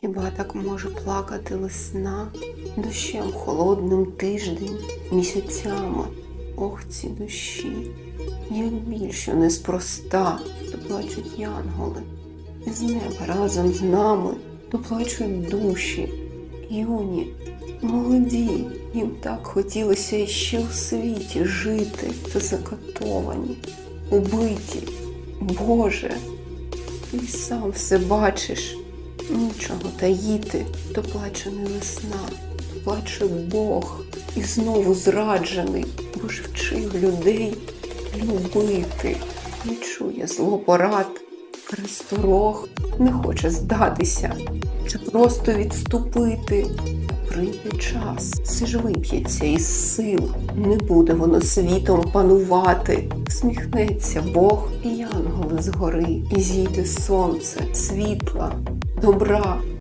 Хіба так може плакати весна, дощем холодним тиждень, місяцями, ох ці душі, як більше неспроста, то плачуть янголи, і з неба разом з нами то плачуть душі, юні, молоді, їм так хотілося іще у світі жити, та закатовані, убиті. Боже, ти сам все бачиш. Нічого таїти, то плаче не весна, плаче Бог. І знову зраджений, бо ж вчив людей любити, не чує злопорад, пересторог, не хоче здатися. Чи просто відступити. Прийде час, все ж вип'ється із сил, не буде воно світом панувати. Всміхнеться Бог і янголи згори, і зійде сонце, світла, добра,